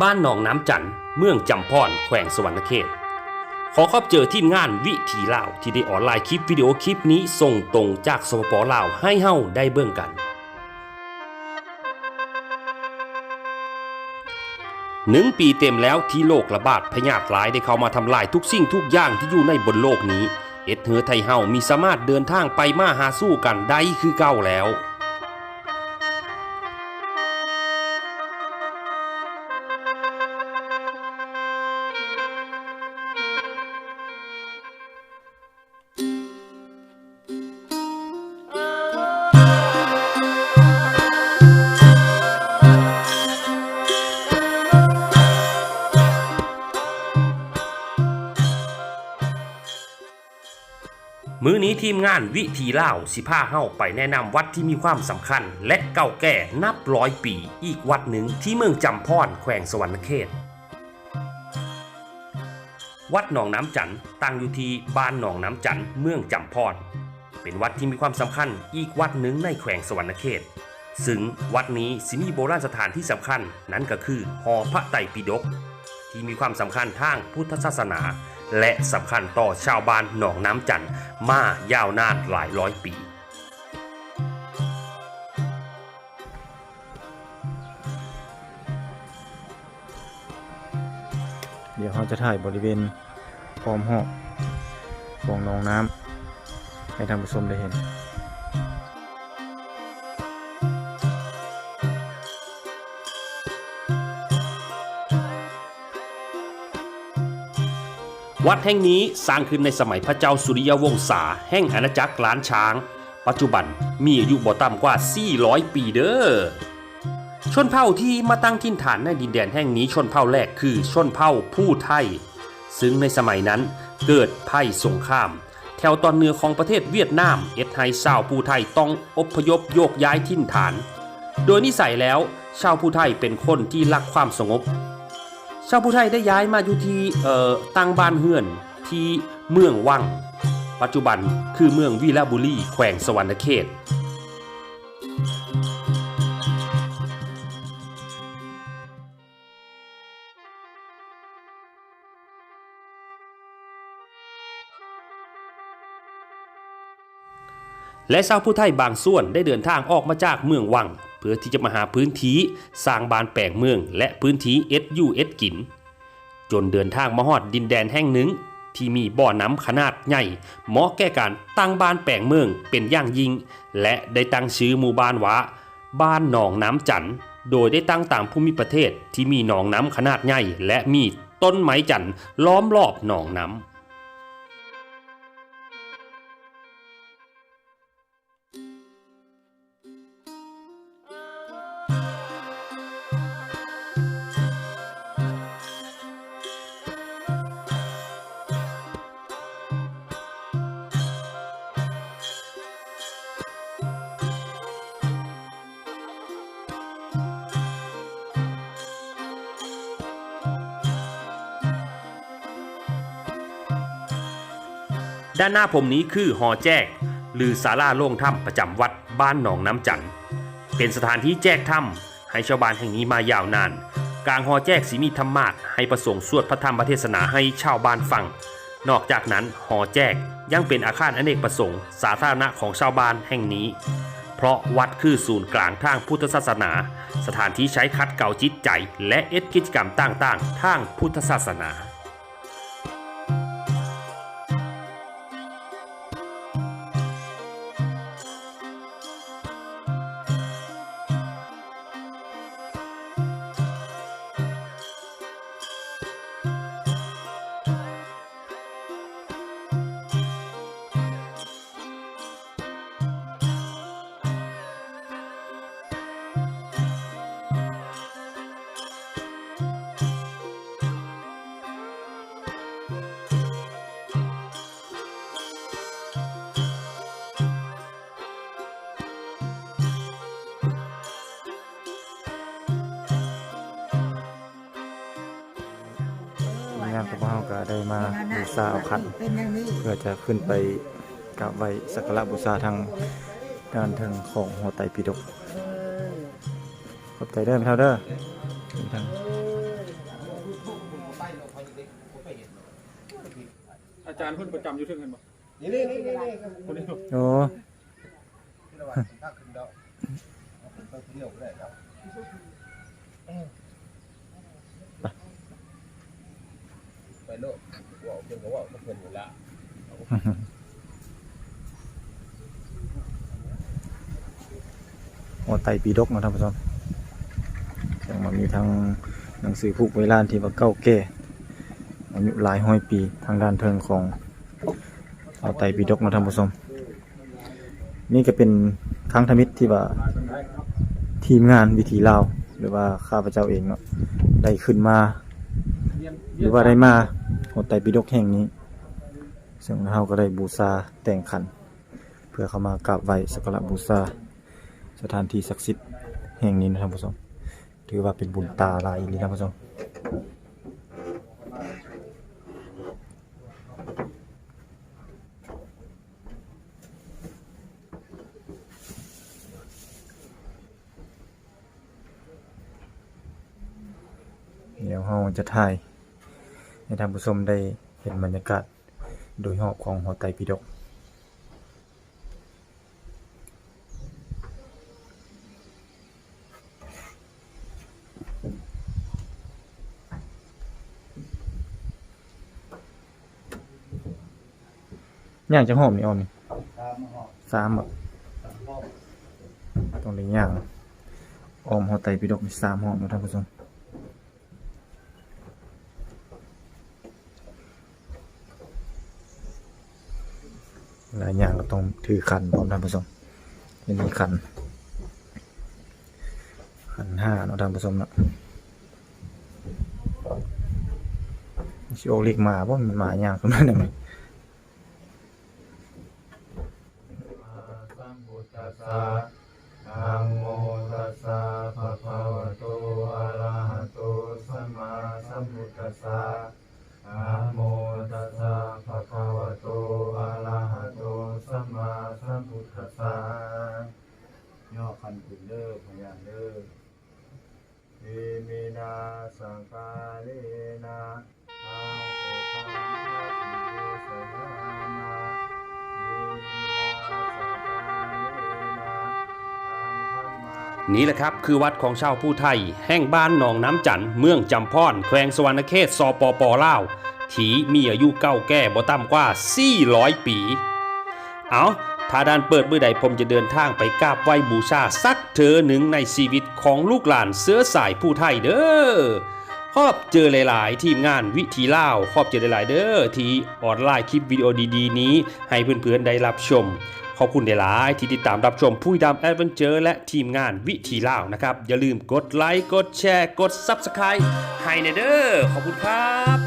บ้านหนองน้ำจันทน์เมืองจำพรแขวงสวรรณเขต ขอขอบเจอทีมงานวิถีลาวที่ได้ออนไลน์คลิปวิดีโอคลิปนี้ส่งตรงจากสปปลาวให้เฮาได้เบิ่งกันหนึ่งปีเต็มแล้วที่โรคระบาดพยาธิร้ายได้เข้ามาทำลายทุกสิ่งทุกอย่างที่อยู่ในบนโลกนี้ เอ็ดเหือไทยเฮามีสามารถเดินทางไปมาหาสู้กันได้คือเก่าแล้ว มื้อนี้ทีมงานวิถีเล่าสิพาเฮาไปแนะนำวัดที่มีความสำคัญ และเก่าแก่นับร้อยปี อีกวัดหนึ่งที่เมืองจำพรแขวงสวรรณเขต วัดหนองน้ำจันตั้งอยู่ที่บ้านหนองน้ำจันเมืองจำพรเป็นวัดที่มีความสำคัญอีกวัดหนึ่งในแขวงสวรรณเขต ซึ่งวัดนี้สิมีโบราณสถานที่สำคัญ นั่นก็คือหอพระไตรปิฎกที่มีความสำคัญทางพุทธศาสนา และสำคัญต่อชาวบ้านหนองน้ำจันทร์มายาวนานหลายร้อยปีเดี๋ยวเขาจะถ่ายบริเวณพร้อมหอกของหนองน้ำให้ท่านผู้ชมได้เห็น วัดแห่งนี้สร้างขึ้นในสมัยพระเจ้าสุริยวงศาแห่งอาณาจักรล้านช้าง ปัจจุบันมีอายุบ่ต่ำกว่า 400 ปีเด้อชนเผ่าที่มาตั้งถิ่นฐานในดินแดนแห่งนี้ชนเผ่าแรกคือชนเผ่าผู้ไทย ซึ่งในสมัยนั้นเกิดภัยสงคราม แถวตอนเหนือของประเทศเวียดนามเอ็ดไฮชาวผู้ไทยต้องอพยพโยกย้ายถิ่นฐาน โดยนิสัยแล้วชาวผู้ไทยเป็นคนที่รักความสงบ ชาวผู้ไทยได้ย้ายมาอยู่ที่เอ่อตั้งบ้านเฮือนที่เมืองวัง ปัจจุบันคือเมืองวีระบุรีแขวงสวรรณเขตและชาวผู้ไทยบางส่วนได้เดินทางออกมาจากเมืองวัง เพื่อที่จะมาหาพื้นที่สร้างบ้านแปลงเมือง และพื้นที่เอ็ดยูเอ็ดกิน จนเดินทางมาฮอดดินแดนแห่งหนึ่ง ที่มีบ่อน้ำขนาดใหญ่เหมาะแก่การตั้งบ้านแปลงเมืองเป็นอย่างยิ่ง และได้ตั้งชื่อหมู่บ้านว่าบ้านหนองน้ำจันทน์โดยได้ตั้งตามภูมิประเทศที่มีหนองน้ำขนาดใหญ่ และมีต้นไม้จันทร์ล้อมรอบหนองน้ำ ด้านหน้าผมนี้คือหอแจกหรือศาลาโล่งถ้ำประจำวัดบ้านหนองน้ำจันทน์เป็นสถานที่แจกถ้ำให้ชาวบ้านแห่งนี้มายาวนาน กลางหอแจกสีมีธรรมาสให้ประสงค์สวดพระธรรมเทศนาให้ชาวบ้านฟัง นอกจากนั้นหอแจกยังเป็นอาคารอเนกประสงค์ สาธารณะของชาวบ้านแห่งนี้ เพราะวัดคือศูนย์กลางทางพุทธศาสนา สถานที่ใช้คัดเก่าจิตใจ และเอ็ดกิจกรรมต่างๆ ทางพุทธศาสนา มาบูชาเอาขันเพื่อจะขึ้นไปกราบไหว้สักการะบูชาทางด้านทางของหัวไตปีดกขอบใจเด้อพี่เท่าเด้ออาจารย์เพิ่นประจำอยู่เทิงกันบ่นี่นี่นี่นี่คนนี้โอ้ระหว่อ นก็ว่าเพิ่นอยู่ละหัวไตปีดกนาะท่านผู้ชมยังมามีทางหนังสือผูกไว้ลานที่ว่าเก้าแก่อายุหลายห้อยปีทางด้านเทิงของหัวไตปีดกนาะท่านผู้ชมนี่ก็เป็นครั้งทมิตรที่ว่าทีมงานวิถีลาวหรือว่าข้าพเจ้าเองเนาะได้ขึ้นมา หรือว่าได้มา หัวไตปีดกแห่งนี้ ซึ่งเราก็ได้บูชาแต่งขัน เพื่อเข้ามากราบไหว้สักการะบูชาสถานที่ศักดิ์สิทธิ์แห่งนี้นะท่านผู้ชมถือว่าเป็นบุญตาลายอีหลีนะท่านผู้ชมเดี๋ยวเราจะถ่าย ให้ท่านผู้ชมได้เห็นบรรยากาศโดยรอบของหัวไตรปิฎกย่างจะหอมนี่ออมนี่สามแบบต้องเลยย่างออมหอไตปิดกมีสามหอมนะท่านผู้ชม หลายอย่างก็ต้องถือขันพร้อมท่านผู้ชมนี่มีขัน ขันห้าเนาะท่านผู้ชมเนาะชิโอเล็กมาเพราะมันหมาอย่างขึ้นมาเนี่ย เลนะอาโอตังภะสิโยสยามานี่แหละครับคือวัดของชาวผู้ไทย แห่งบ้านหนองน้ำจันทน์เมืองจำพรแขวงสวรรณเขตสปปลาวที่มีอายุเก่าแก่บ่ต่ำกว่า 400 ปี เอาถ้าด้านเปิดเมื่อใดผมจะเดินทางไปกราบไหว้บูชาสักเธอหนึ่งในชีวิตของลูกหลานเสื้อสายผู้ไทยเด้อ ขอบเจอหลายๆ ทีมงานวิธีเล่าขอบเจอหลายๆ เด้อที่ออนไลน์คลิปวิดีโอดีๆ นี้ให้เพื่อนๆได้รับชม ขอบคุณหลายๆที่ติดตามรับชมผู้ดำแอดเวนเจอร์และทีมงานวิธีเล่านะครับ อย่าลืมกดไลค์กดแชร์กด Subscribe ให้ในเด้อขอบคุณครับ